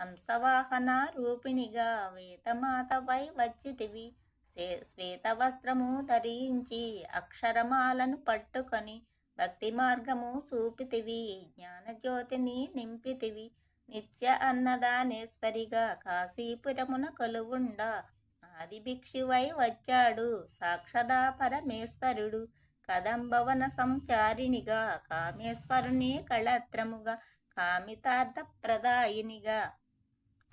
హంసవాహన రూపిణిగా వేతమాతపై వచ్చితివి. శ్వే- శ్వేత వస్త్రము ధరించి అక్షరమాలను పట్టుకొని భక్తి మార్గము చూపితివి. జ్ఞానజ్యోతిని నింపితివి. నిత్య అన్నదానేశ్వరిగా కాశీపురమున కొలువుండ. ఆది భిక్షువై వచ్చాడు సాక్షదా పరమేశ్వరుడు కదంబవన సంచారిణిగా కామేశ్వరుని కళత్రముగా కామితార్థ ప్రదాయినిగా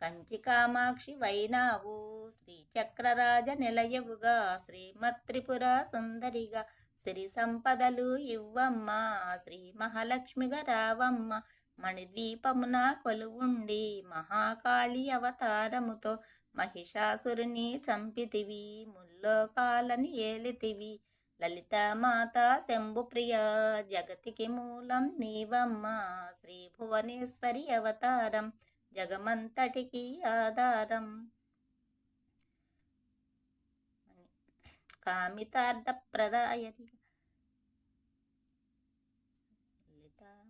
కంచి కామాక్షి వైనావు శ్రీచక్రరాజ నిలయవుగా శ్రీమత్రిపుర సుందరిగా సిరి సంపదలు ఇవ్వమ్మ శ్రీ మహాలక్ష్మిగా రావమ్మ మణిద్వీపమున కొలువుండి మహాకాళి అవతారముతో మహిషాసురుని చంపితివి ముల్లోకాలని ఏలితివి. లలిత మాత శంభుప్రియ జగతికి మూలం నీవమ్మ శ్రీ భువనేశ్వరి అవతారం. జగమంతటికి ఆధారం. కామితార్థ ప్రదాయని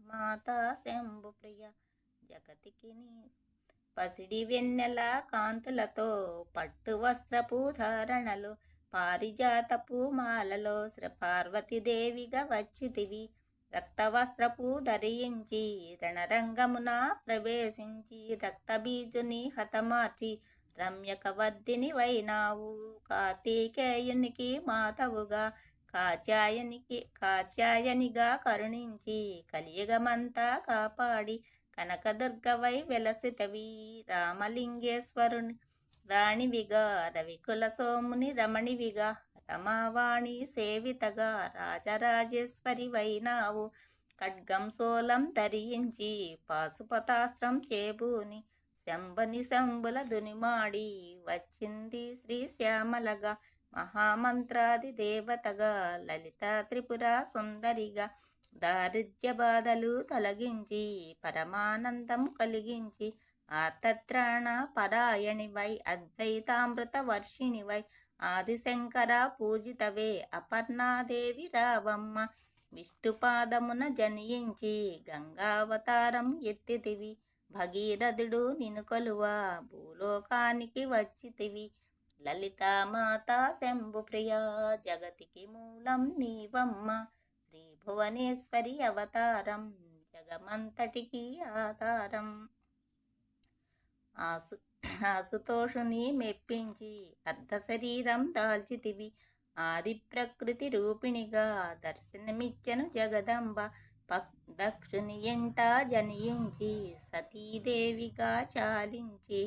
మాతా శంభు శంభుప్రియ జగతికి పసిడి వెన్నెల కాంతులతో పట్టు వస్త్రపు ధారణలు పారిజాతపు మాలలో శ్రీ పార్వతీదేవిగా వచ్చితివి. రక్తవస్త్రపు ధరించి రణరంగమున ప్రవేశించి రక్తబీజుని హతమార్చి రమ్యకవర్ధిని వైనావు కార్తీకేయునికి మాతవుగా కాచాయనికి కాచాయనిగా కరుణించి కలియుగమంతా కాపాడి కనకదుర్గవై వెలసితవి రామలింగేశ్వరుని రాణివిగా రవికుల సోముని రమణివిగా. రమావాణి సేవితగా రాజరాజేశ్వరి వైనావు ఖడ్గం సోలం ధరించి పాశుపతాస్త్రం చేబూని శంబని శంబుల దునిమాడి వచ్చింది శ్రీ శ్యామలగా మహామంత్రాది దేవతగా. లలిత త్రిపుర సుందరిగా దారిద్ర్య బాధలు తొలగించి పరమానందం కలిగించి ఆతత్రాణ పరాయణివై అద్వైతామృత వర్షిణివై ఆదిశంకర పూజితవే అపర్ణాదేవి రావమ్మ. విష్ణుపాదమున జనించి గంగావతారం ఎత్తితివి. భగీరథుడు నిను కొలువా భూలోకానికి వచ్చితివి. లలితామాత శంభుప్రియ జగతికి మూలం నీవమ్మ. శ్రీ భువనేశ్వరి అవతారం జగమంతటికి ఆధారం. ఆసు ఆసుతోషుని మెప్పించి అర్ధ శరీరం దాల్చితివి. ఆది ప్రకృతి రూపిణిగా దర్శనమిచ్చను జగదంబ. పక్ దక్షుని ఎంట జనించి సతీదేవిగా చాలించి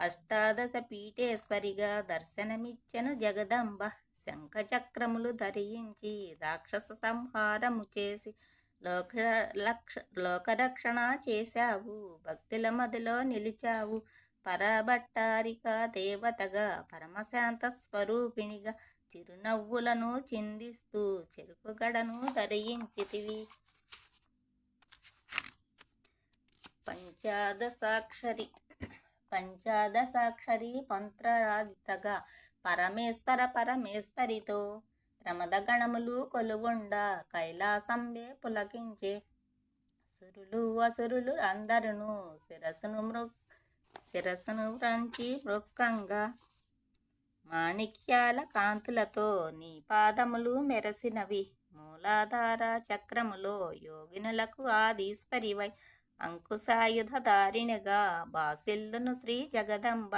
అష్టాదశ పీఠేశ్వరిగా దర్శనమిచ్చను జగదంబ. శంఖచక్రములు ధరించి రాక్షస సంహారము చేసి లోక లక్ష లోకరక్షణ చేశావు. భక్తుల మదిలో నిలిచావు. పరభట్టారిక దేవతగా పరమశాంత స్వరూపిణిగా చిరునవ్వులను చిందిస్తూ చెరుకుగడను ధరించితివి. పంచాదశాక్షరి పంచాదశాక్షరి మంత్రరాధితగా పరమేశ్వర పరమేశ్వరితో ప్రమద గణములు కైలాసంబే పులకించే. సురులు అసురులు అందరును శిరసును మృ శిరసును వ్రంచి మృక్కంగా. మాణిక్యాల కాంతులతో నీ పాదములు మెరసినవి. మూలాధార చక్రములో యోగినులకు ఆదీశ్వరివై. అంకుశాయుధ దారిణిగా బాసిల్లును శ్రీ జగదంబ.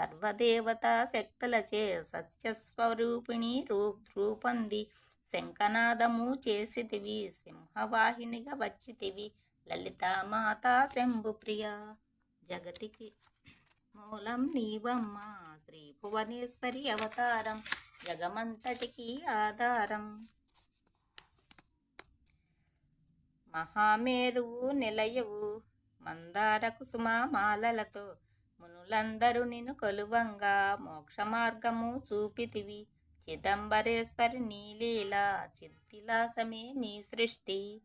సర్వదేవత శక్తులచే సత్యస్వరూపిణి రూ రూపొంది. శంఖనాదము చేసితివి సింహవాహినిగా వచ్చితివి. లలితామాత శంభుప్రియ జగతికి మూలం నీవమ్మ. శ్రీ భువనేశ్వరి అవతారం. జగమంతటికి ఆధారం. మహామేరువు నిలయవు. మందార కుసుమ మాలలతో మునులందరూ నిన్ను కొలువంగా. మోక్ష మార్గము చూపితివి. చిదంబరేశ్వరి నీలీల చిద్విలాసమే నీ సృష్టి.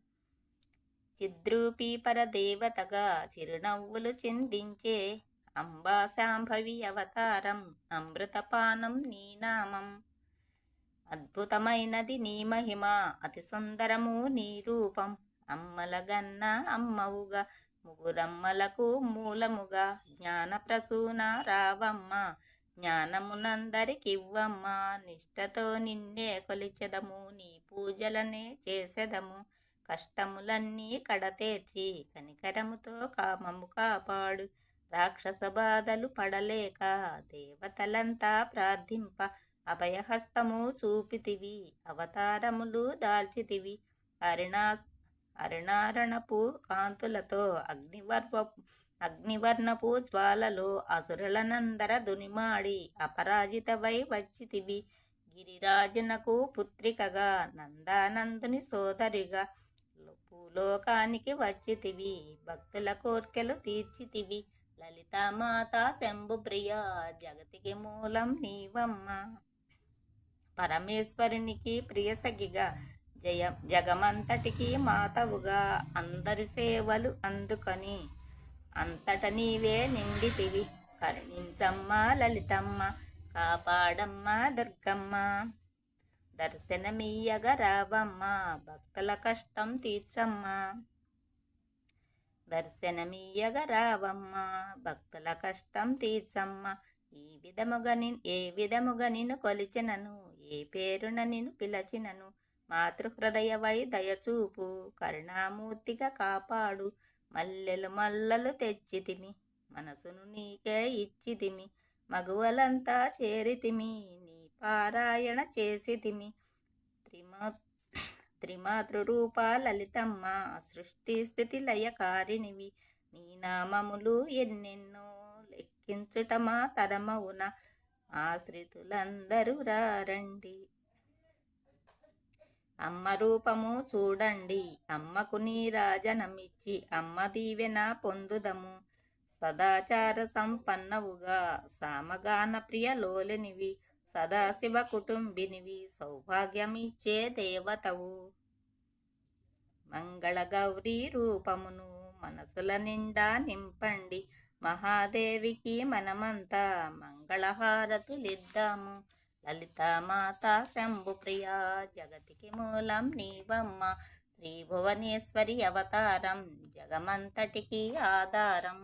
చిద్రూపీ పరదేవతగా చిరునవ్వులు చిందించే అంబా శాంభవి అవతారం అమృతపానం నీ నామం. అద్భుతమైనది నీ మహిమ అతి సుందరము నీ రూపం. అమ్మలగన్న అమ్మవుగా. ముగురమ్మలకు మూలముగా జ్ఞానప్రసూన రావమ్మ. జ్ఞానమునందరికివ్వమ్మ. నిష్టతో నిన్నే కొలిచెదము. నీ పూజలనే చేసెదము. కష్టములన్నీ కడతేర్చి కనికరముతో కామము కాపాడు. రాక్షస బాధలు పడలేక దేవతలంతా ప్రార్థింప. అభయహస్తము చూపితివి. అవతారములు దాల్చితివి. అరుణా అరుణారణపు కాంతులతో అగ్నివర్వ అగ్నివర్ణపు జ్వాలలో అసురులనందర దునిమాడి అపరాజితవై వచ్చితివి. గిరిరాజునకు పుత్రికగా నందానందుని సోదరిగా భూలోకానికి వచ్చితివి. భక్తుల కోర్కెలు తీర్చితివి. లలితామాత శంభుప్రియ జగతికి మూలం నీవమ్మ. పరమేశ్వరునికి ప్రియసగిగా జయ జగమంతటికి మాతవుగా. అందరి సేవలు అందుకొని అంతట నీవే నిండితివి. కరుణించమ్మ లలితమ్మ కాపాడమ్మ దుర్గమ్మ. దర్శనమీయగ రావమ్మ భక్తుల కష్టం తీర్చమ్మ. దర్శనమీయగ రావమ్మ భక్తుల కష్టం తీర్చమ్మ. ఈ విధముగా నిన్ ఏ విధముగా నిన్ను కొలిచినను ఏ పేరున నిన్ను పిలచినను. మాతృహృదయవై దయచూపు. కరుణామూర్తిగా కాపాడు. మల్లెలు మల్లలు తెచ్చితిమి. మనసును నీకే ఇచ్చితిమి. మగువలంతా చేరితిమి. నీ పారాయణ చేసితిమి. త్రిమా త్రిమాతృరూప లలితమ్మ సృష్టి స్థితి లయకారిణివి. నీ నామములు ఎన్నెన్నో లెక్కించుటమా తరమవున. ఆశ్రితులందరూ రారండి. అమ్మ రూపము చూడండి. అమ్మకు నీ రాజనమిచ్చి అమ్మ దీవెన పొందుదము. సదాచార సంపన్నవుగా సామగాన ప్రియ లోలినివి సదాశివ కుటుంబినివి సౌభాగ్యమిచ్చే దేవతవు. మంగళ గౌరీ రూపమును మనసుల నిండా నింపండి. మహాదేవికి మనమంతా మంగళహారతులిద్దాము. లలితామాత శంభుప్రియ జగతికి మూలం నీవమ్మ శ్రీ భువనేశ్వరి అవతారం జగమంతటికి ఆధారం.